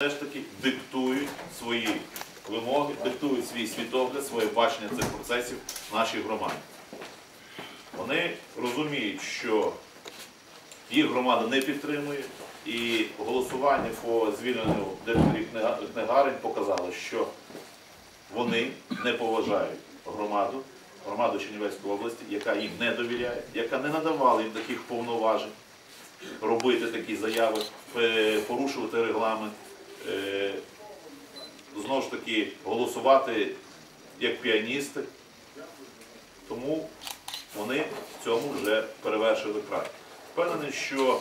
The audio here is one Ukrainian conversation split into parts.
все ж таки диктують свої вимоги, диктують свій світогляд, своє бачення цих процесів нашій громаді. Вони розуміють, що їх громада не підтримує, і голосування по звільненню директорів книгарень показало, що вони не поважають громаду, громаду Чернівецької області, яка їм не довіряє, яка не надавала їм таких повноважень робити такі заяви, е, порушувати регламент, знову ж таки голосувати як піаністи. Тому вони в цьому вже перевершили край. Впевнений, що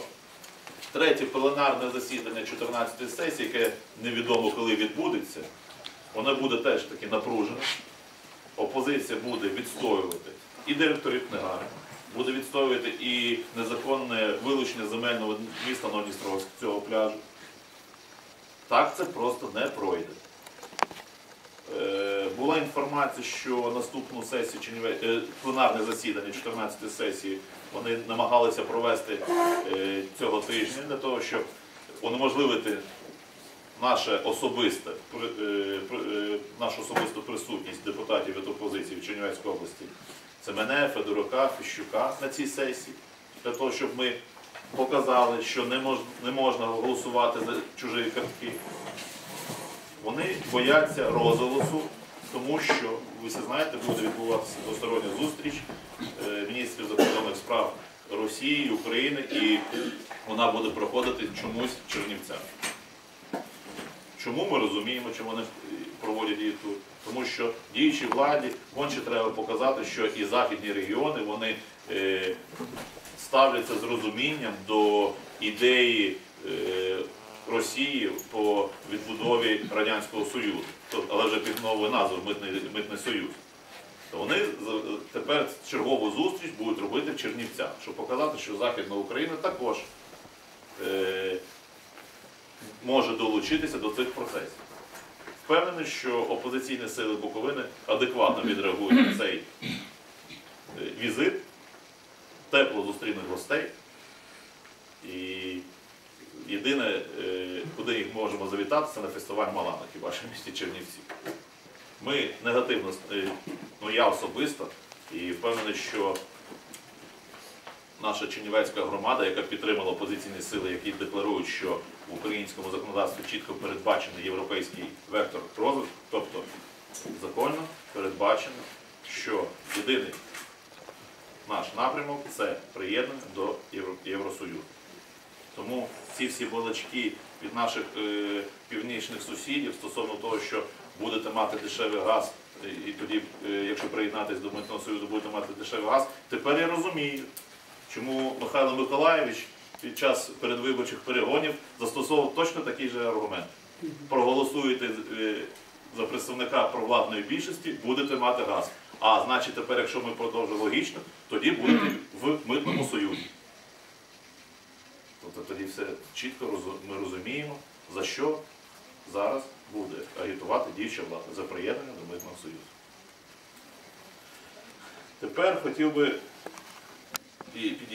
третє пленарне засідання 14-ї сесії, яке невідомо коли відбудеться, воно буде теж таки напружене. Опозиція буде відстоювати і директорів книгарень, буде відстоювати і незаконне вилучення земельного міста Новодністровськ цього пляжу. Так це просто не пройде. Е, Була інформація, що наступну сесію е, пленарне засідання 14 сесії вони намагалися провести е, цього тижня для того, щоб унеможливити нашу особисту присутність депутатів від опозиції в Чернівецькій області. Це мене, Федорука, Фіщука на цій сесії, для того, щоб ми показали, що не, мож, не можна голосувати за чужі картки. Вони бояться розголосу, тому що, ви всі знаєте, буде відбуватися двостороння зустріч е, міністрів закордонних справ Росії, України, і вона буде проходити чомусь в Чернівцях. Чому ми розуміємо, чому вони проводять її тут? Тому що діючій владі конче треба показати, що і західні регіони вони е, ставляться з розумінням до ідеї е, Росії по відбудові Радянського Союзу, але вже під новою назвою Митний, Митний Союз. То вони тепер чергову зустріч будуть робити в Чернівцях, щоб показати, що Західна Україна також е, може долучитися до цих процесів. Впевнений, що опозиційні сили Буковини адекватно відреагують на цей е, візит, тепло зустрінуть гостей. І єдине, е, куди їх можемо завітати, це на фестиваль Малана, хіба що в місті Чернівці. Ми негативно, е, ну я особисто, і впевнений, що наша Чернівецька громада, яка підтримала опозиційні сили, які декларують, що в українському законодавстві чітко передбачений європейський вектор розвитку, тобто законно передбачено, що єдиний наш напрямок це приєднання до Євро- Євросоюзу. Тому ці всі балачки від наших е, північних сусідів стосовно того, що будете мати дешевий газ, і тоді, е, якщо приєднатись до Митного Союзу, будете мати дешевий газ, тепер я розумію, чому Михайло Миколаєвич під час передвиборчих перегонів застосовував точно такий же аргумент. Проголосуєте е, за представника провладної більшості, будете мати газ. А значить, тепер, якщо ми продовжимо логічно, тоді будете в митному союзі. Тобто тоді все чітко ми розуміємо, за що зараз буде агітувати діюча влада за приєднання до Митного Союзу. Тепер хотів би і підійти.